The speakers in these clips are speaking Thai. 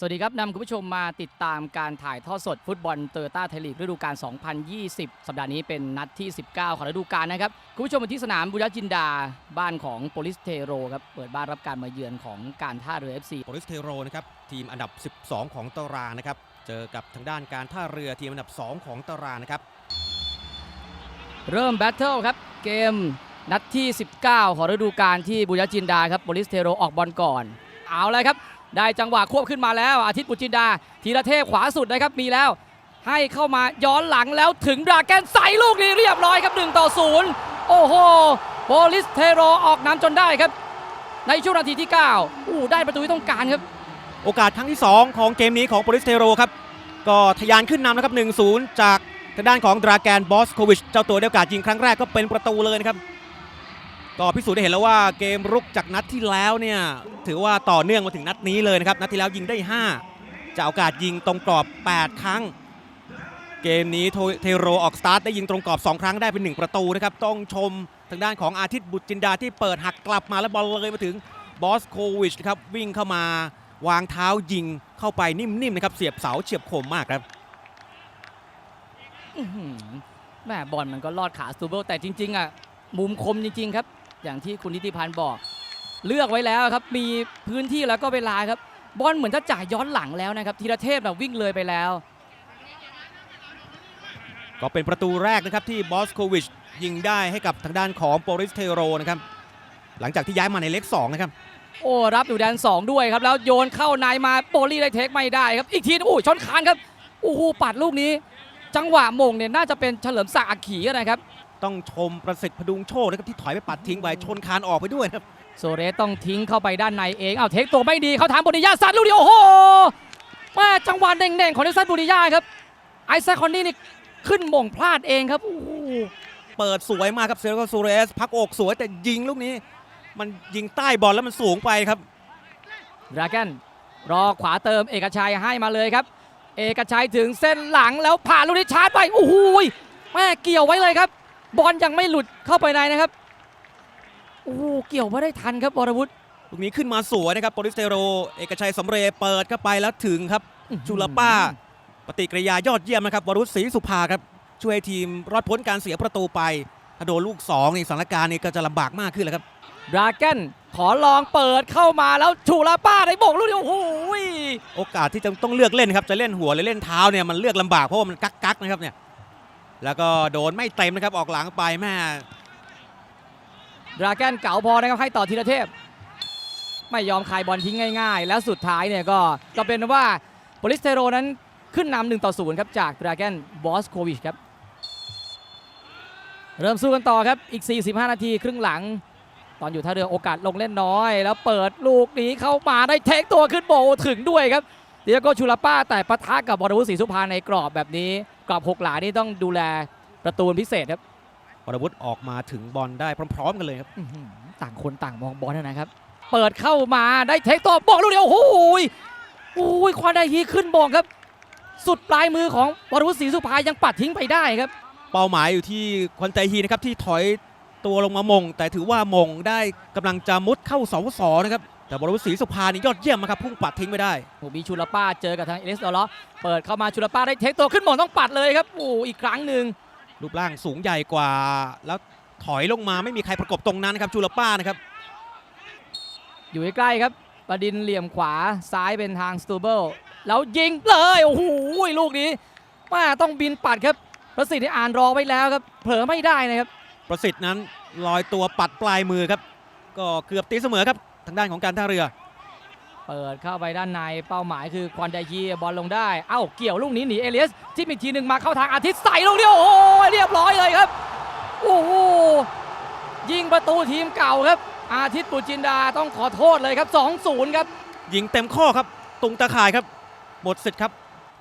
สวัสดีครับนำคุณผู้ชมมาติดตามการถ่ายทอดสดฟุตบอลโตโยต้าไทยลีกฤดูกาล 2020 สัปดาห์นี้เป็นนัดที่ 19 ของฤดูกาลนะครับ คุณผู้ชมมาที่สนามบุญญจินดาบ้านของโปลิสเทโรครับ เปิดบ้านรับการมาเยือนของการท่าเรือ FC โปลิสเทโรนะครับ ทีมอันดับ 12 ของตารางนะครับ เจอกับทางด้านการท่าเรือทีมอันดับ 2 ของตารางนะครับ เริ่มแบทเทิลครับ เกมนัดที่ 19 ของฤดูกาลที่บุญญจินดาครับโปลิสเทโรออกบอลก่อน เอาเลยครับ ได้จังหวะควบขึ้นมาแล้ว อาทิตย์บุจินดาธีรเทพขวาสุดนะครับมีแล้ว ให้เข้ามาย้อนหลังแล้วถึงดราแกนใส่ลูกนี้เรียบร้อยครับ1ต่อ0โอ้โหโปลิสเทโรออกนำจนได้ครับ ในช่วงนาทีที่ 9 อู้ได้ประตูที่ต้องการครับ โอกาสครั้งที่ 2 ของเกมนี้ของโปลิสเทโรครับ ก็ทะยานขึ้นนำนะครับ1-0 จากทางด้านของดราแกนบอสโควิชเจ้าตัวได้โอกาสยิงครั้งแรกก็เป็นประตูเลยนะครับ ก็พิสูจน์ได้เห็นแล้วว่าเกมรุกจากนัดที่แล้วเนี่ยถือว่าต่อเนื่องมาถึงนัดนี้เลยนะครับนัดที่แล้วยิงได้ 5จากโอกาสยิงตรงกรอบ 8 ครั้ง เกมนี้เทโรออกสตาร์ทได้ยิงตรงกรอบ 2 ครั้งได้เป็น 1 ประตูนะครับต้องชมทางด้านของอาทิตย์บุตรจินดาที่เปิดหักกลับมาแล้วบอลเลยมาถึงบอสโควิชครับวิ่งเข้ามาวางเท้ายิงเข้าไปนิ่มๆนะครับเสียบเสาเฉียบคมมากครับแม่บอลมันก็ลอดขาสตูเบิลแต่จริงๆอะมุมคมจริงๆครับ อย่างที่คุณนิติพันธ์บอก เลือกไว้แล้วครับ มีพื้นที่แล้วก็เวลาครับ บอลเหมือนจะจ่ายย้อนหลังแล้วนะครับธีรเทพน่ะวิ่งเลยไปแล้ว ก็เป็นประตูแรกนะครับที่บอสโควิชยิงได้ให้กับทางด้านของโปริสเทโรนะครับ หลังจากที่ย้ายมาในเล็ก2นะครับ โอ้รับอยู่แดน 2 ด้วยครับ แล้วโยนเข้าในมาโปลี่ได้เทคไม่ได้ครับ อีกทีโอ้ชนคานครับโอ้โหปัดลูกนี้ จังหวะมงเนี่ยน่าจะเป็นเฉลิมศักดิ์อักขีนะครับ ต้องชมประสิทธิ์พดุงโชคนะครับที่ถอยไปปัดทิ้งไปชนคานออกไปด้วยนะครับโซเรสต้องทิ้งเข้าไปด้านในเองเอาเทคตัวไม่ดีเขาทำบุริยาสัตว์ลูกนี้โอ้โหแม่จังหวะเด่งๆของเนลสันบุริยาครับไอแซคคอนนี่นี่ขึ้นมงพลาดเองครับโอ้โหเปิดสวยมากครับเซโรโซเรสพักอกสวยแต่ยิงลูกนี้ มันยิงใต้บอลแล้วมันสูงไปครับดราแกนรอขวาเติมเอกชัยให้มาเลยครับ เอกชัยถึงเส้นหลังแล้วผ่านลูกนี้ชาร์จไปโอ้โหแม่เกี่ยวไว้เลยครับ บอลยังไม่หลุดเข้าไปในนะครับโอ้โหเกี่ยวไม่ได้ทันครับวรวุฒิลูกนี้ขึ้นมาสวยนะครับโปริสเทโร เอกชัยสำเร็จเปิดเข้าไปแล้วถึงครับจุลป้า ปฏิกิริยายอดเยี่ยมนะครับวรุษศรีสุภาครับ ช่วยให้ทีมรอดพ้นการเสียประตูไป ถ้าโดนลูก2นี่สถานการณ์นี่ก็จะลำบากมากขึ้นแล้วครับดราแกนขอลองเปิดเข้ามาแล้วชูลาป้าได้โบกลูกนี้โอ้โหโอกาสที่จะต้องเลือกเล่นครับจะเล่นหัวหรือเล่นเท้าเนี่ยมันเลือกลำบากเพราะว่ามันกักกักๆนะครับเนี่ย แล้วก็โดนไม่เต็มนะครับออกหลังไปแม่ดราแกนเก๋าพอนะครับให้ต่อธีรเทพ ไม่ยอมคายบอลทิ้งง่ายๆ แล้วสุดท้ายเนี่ยก็ก็เป็นว่าโปลิสเทโรนั้นขึ้นนำหนึ่งต่อศูนย์ครับจากดราแกนบอสโควิชครับ เริ่มสู้กันต่อครับอีก 45 นาทีครึ่งหลัง ตอนอยู่ท่าเรือโอกาสลงเล่นน้อย แล้วเปิดลูกนี้เข้ามาได้เทคตัวขึ้นโบถึงด้วยครับเดียโกชูลาป้าแต่ปะทะกับบอลวุฒิศรีสุภาในกรอบแบบนี้ กรอบหกหลานี่ต้องดูแลประตูเป็นพิเศษครับวรวุฒิออกมาถึงบอลได้พร้อม ๆ กันเลยครับอื้อหือต่างคนต่างมองบอลนะครับ เปิดเข้ามาได้เทคตัวบอกลูกเดียวโอ้โหยโอ้ยควานได้ฮีขึ้นบองครับ สุดปลายมือของวรวุฒิศรีสุภายังปัดทิ้งไปได้ครับ เป้าหมายอยู่ที่ควันใจฮีนะครับที่ถอยตัวลงมามง แต่ถือว่ามงได้กำลังจะมุดเข้าเสาสอนะครับ แต่บอลวุฒิศรีสุภานี่ยอดเยี่ยมนะครับพุ่งปัดทิ้งไม่ได้โอ้มีชูลาป้าเจอกับทางเอเลสดอลเลาะเปิดเข้ามาชูลาป้าได้เทคตัวขึ้นบองต้องปัดเลยครับโอ้อีกครั้งหนึ่งรูปร่างสูงใหญ่กว่า แล้วถอยลงมาไม่มีใครประกบตรงนั้นนะครับจูลป้านะครับ อยู่ใกล้ๆครับประดินเหลี่ยมขวาซ้ายเป็นทางสตูเบิลแล้วยิงเลยโอ้โหลูกนี้ว่าต้องบินปัดครับ ประสิทธิ์ได้อ่านรอไว้แล้วครับ เผลอไม่ได้นะครับ ประสิทธิ์นั้นลอยตัวปัดปลายมือครับ ก็เกือบตีเสมอครับ ทางด้านของการท่าเรือ เปิดเข้าไปด้านในเป้าหมายคือควันไดยีบอลลงได้ เอ้าเกี่ยวลูกนี้หนีเอเลียสที่อีกทีหนึ่งมาเข้าทางอาทิตย์ใส่ลูกเดียวโอ้โหเรียบร้อยเลยครับโอ้โหยิงประตูทีมเก่าครับ อาทิตย์ปุจินดาต้องขอโทษเลยครับ 2-0 ครับ ยิงเต็มข้อครับ ตรงตะข่ายครับ หมดสิทธิ์ครับ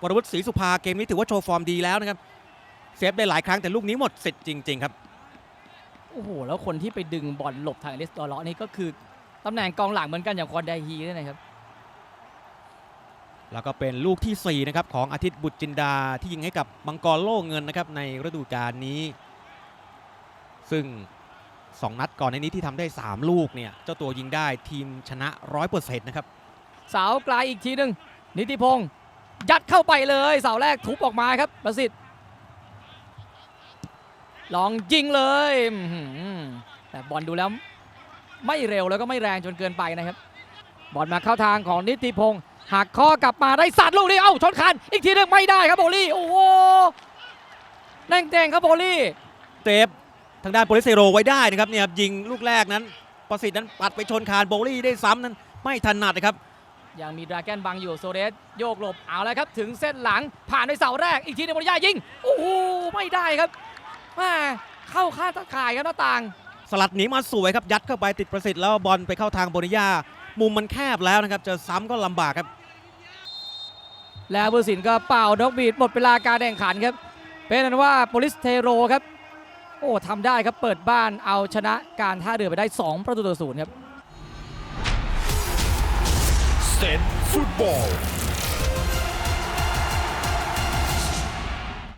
วรวุฒิศรีสุภาเกมนี้ถือว่าโชว์ฟอร์มดีแล้วนะครับเซฟได้หลายครั้งแต่ลูกนี้หมดสิทธิ์จริง ๆ ครับ โอ้โห แล้วคนที่ไปดึงบอลหลบทางเอเลสดอลเลาะนี่ก็คือ ตำแหน่งกองหลังเหมือนกันอย่างควันไดฮีด้วยนะครับ แล้วก็เป็นลูกทีสี่ 4 นะครับ ของอาทิตย์บุตรจินดาที่ยิงให้กับมังกรโล่เงินนะครับในฤดูกาลนี้ ซึ่ง 2 นัดก่อนในนี้ที่ทำได้ 3 ลูกเนี่ย เจ้าตัวยิงได้ทีมชนะ 100%นะครับ เสาไกลอีกทีหนึ่งนิติพงศ์ยัดเข้าไปเลยเสาแรกทุบออกมาครับประสิทธิ์ลองยิงเลยอื้อหือแต่บอลดูแล้ว ไม่เร็วแล้วก็ไม่แรงจนเกินไปนะครับ บอลมาเข้าทางของนิติพงศ์หักข้อกลับมาได้สัตว์ลูกนี้เอ้าชนคันอีกทีหนึงไม่ได้ครับโบลี่โอ้โหแดงๆครับโบลี่เซฟทางด้านโปลิสเทโรไว้ได้นะครับเนี่ยครับยิงลูกแรกนั้นประสิทธิ์นั้นปัดไปชนคานโบลี่ได้ซ้ำนั้นไม่ถนัดนะครับยังมีดราแกนบังอยู่โซเรสโยกหลบเอาแล้วครับถึงเส้นหลังผ่านในเสาแรกอีกทีหนึงบอลย่ายิงโอ้โหไม่ได้ครับแม่เข้าข้างตะข่ายครับหน้าต่าง สลัดหนีมาสวยครับยัดเข้าไปติดประสิทธิ์แล้วบอลไปเข้าทางโบนิยามุมมันแคบแล้วนะครับจะซ้ำก็ลำบากครับ แล้วผู้สินก็เป่านกบีดหมดเวลาการแข่งขันครับ เป็นนั้นว่าโปลิสเทโรครับ โอ้ทำได้ครับเปิดบ้านเอาชนะการท่าเรือไปได้ 2 ประตูต่อศูนย์ครับ Zen Football